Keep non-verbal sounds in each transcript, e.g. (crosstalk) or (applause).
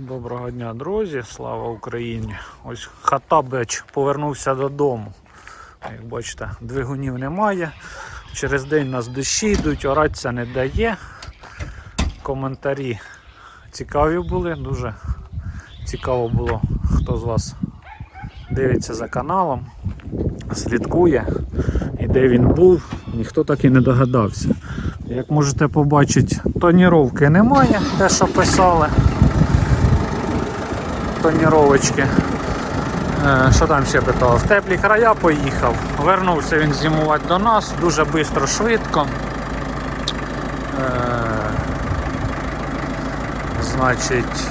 Доброго дня, друзі! Слава Україні! Ось Хатабеч повернувся додому. Як бачите, двигунів немає. Через день нас дощі йдуть, оратися не дає. Коментарі цікаві були, дуже цікаво було, хто з вас дивиться за каналом, слідкує і де він був, ніхто так і не догадався. Як можете побачити, тоніровки немає, те, що писали тоніровочки. Е, Що там ще питав? В теплі края поїхав. Вернувся він зимувати до нас дуже швидко, швидко. Е, Значить,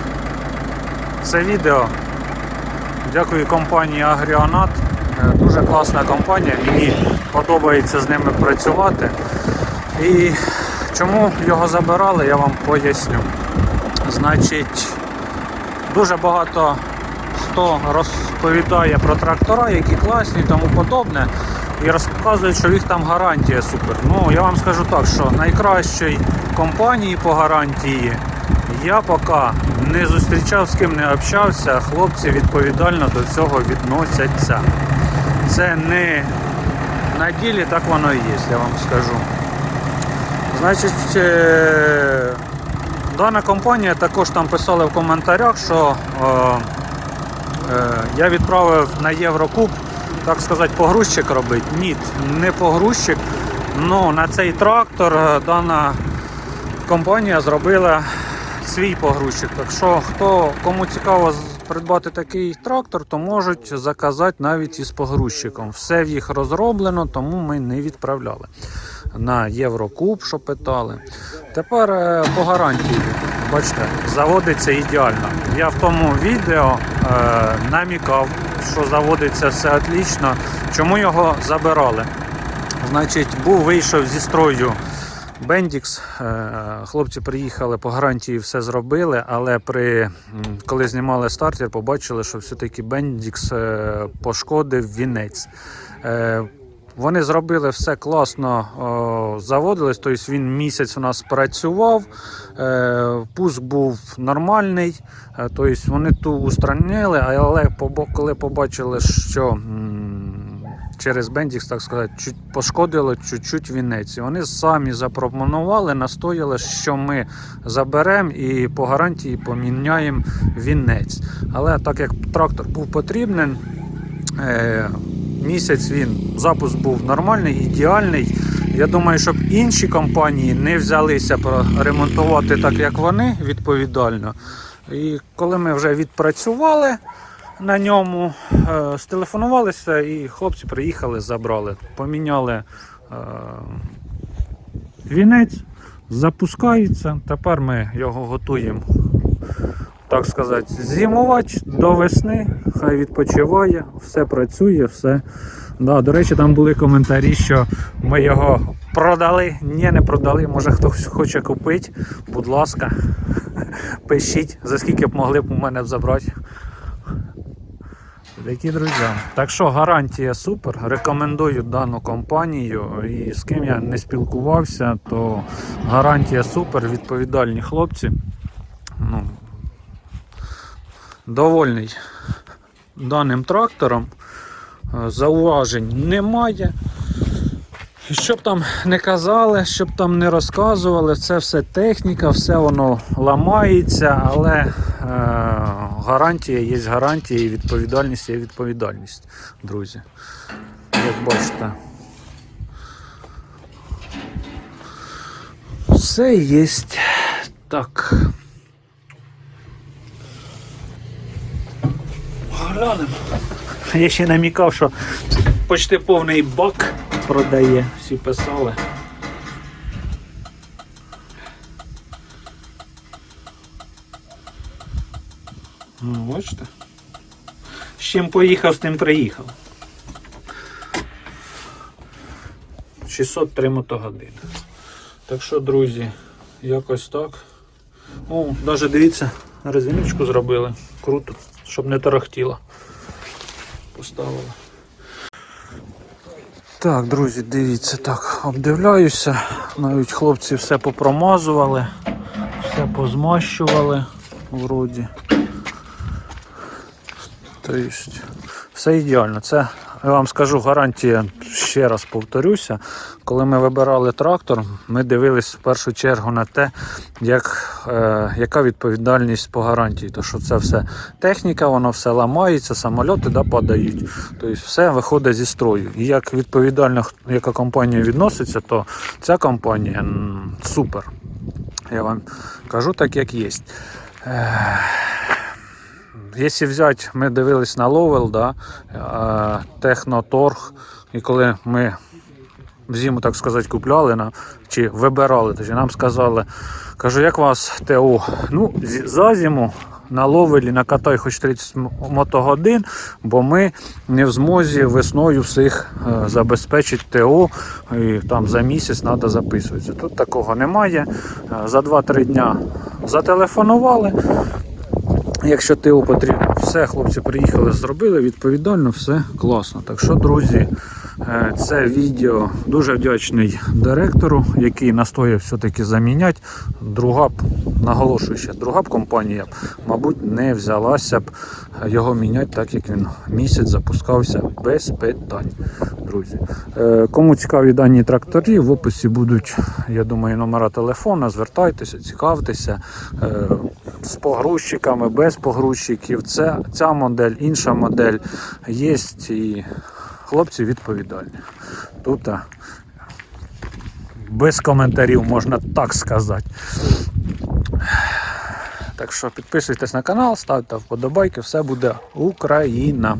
це відео. Дякую компанії Агріонат. Е, Дуже класна компанія, мені подобається з ними працювати. І чому його забирали, я вам поясню. Значить, Дуже багато хто розповідає про трактора, які класні і тому подобне. І розказують, що в їх там гарантія супер. Ну, я вам скажу так, що найкращої компанії по гарантії я поки не зустрічав, з ким не общався. Хлопці відповідально до цього відносяться. Це не на ділі, так воно і є, я вам скажу. Значить, е, Дана компанія також там писали в коментарях, що е, е, я відправив на Єврокуб, так сказати, погрузчик робити. Ні, не погрузчик. Ну, на цей трактор е, дана компанія зробила свій погрузчик. Так що, хто кому цікаво придбати такий трактор, то можуть заказати навіть із погрузчиком. Все в їх розроблено, тому ми не відправляли. На Єврокуб, що питали. Тепер е, по гарантії, бачите, заводиться ідеально. Я в тому відео е, намікав, що заводиться все отлично. Чому його забирали? Значить, був вийшов зі строю Bendix. Е, Хлопці приїхали по гарантії, все зробили, але при, коли знімали стартер, побачили, що все-таки Bendix е, пошкодив вінець. Е, Вони зробили все класно, о, заводились, тобто він місяць у нас працював, е, пуск був нормальний, е, тобто вони ту устранили, але коли побачили, що через Bendix, так сказати, чуть пошкодило чуть-чуть вінець. І вони самі запропонували, настояли, що ми заберемо і по гарантії поміняємо вінець. Але так як трактор був потрібен, е, місяць він запуск був нормальний, ідеальний. Я думаю, щоб інші компанії не взялися ремонтувати так, як вони, відповідально. І коли ми вже відпрацювали на ньому, е, стелефонувалися і хлопці приїхали, забрали. Поміняли е, вінець, запускається. Тепер ми його готуємо, так сказати, зимувати до весни. Хай відпочиває, все працює, все. Да, до речі, там були коментарі, що ми його продали. Ні, не продали. Може хтось хоче купити. Будь ласка, (laughs) пишіть, за скільки б могли б у мене забрати. Які друзі. Так що гарантія супер. Рекомендую дану компанію. І з ким я не спілкувався, то гарантія супер, відповідальні хлопці. Ну, довольний даним трактором. Е, Зауважень немає. Щоб там не казали, щоб там не розказували, це все техніка, все воно ламається, але е, гарантія є гарантія і відповідальність є відповідальність, друзі. Як бачите. Все є так. Глянемо. Я ще намікав, що почти повний бак продає, всі писали. Ну, бачите? З чим поїхав, з тим приїхав. 603 мотогодини. Так що, друзі, якось так. О, навіть дивіться, резиночку зробили. Круто, щоб не тарахтіло. Поставили. Так, друзі, дивіться, так, обдивляюся. Навіть хлопці все попромазували, все позмащували вроді. Тобто, все ідеально. Це я вам скажу гарантія, ще раз повторюся. Коли ми вибирали трактор, ми дивились в першу чергу на те, як, е, яка відповідальність по гарантії. То що це все техніка, воно все ламається, самольоти да, падають. Тобто все виходить зі строю. І як відповідальна яка компанія відноситься, то ця компанія супер. Я вам кажу так, як є. Якщо взяти, ми дивились на Ловел, да, Техноторг, і коли ми зиму, так сказати, купляли на, чи вибирали, тоді нам сказали, кажу, як вас ТО? Ну, за зиму на ловелі накатай хоч 30 мотогодин, бо ми не в змозі весною всіх е, забезпечити ТО, і там за місяць треба записуватися. Тут такого немає. Е, За 2-3 дня зателефонували. Якщо ТО потрібно, все, хлопці приїхали, зробили, відповідально, все класно. Так що, друзі, це відео дуже вдячний директору, який настояв все-таки заміняти. Друга б, наголошую ще, друга б компанія, мабуть, не взялася б його міняти, так як він місяць запускався без питань. Друзі, Е, кому цікаві дані тракторі, в описі будуть, я думаю, номера телефона. Звертайтеся, цікавтеся е, з погрузчиками, без погрузчиків. Це, ця модель, інша модель є і хлопці відповідальні. Тут а, без коментарів можна так сказати. Так що підписуйтесь на канал, ставте вподобайки, все буде Україна.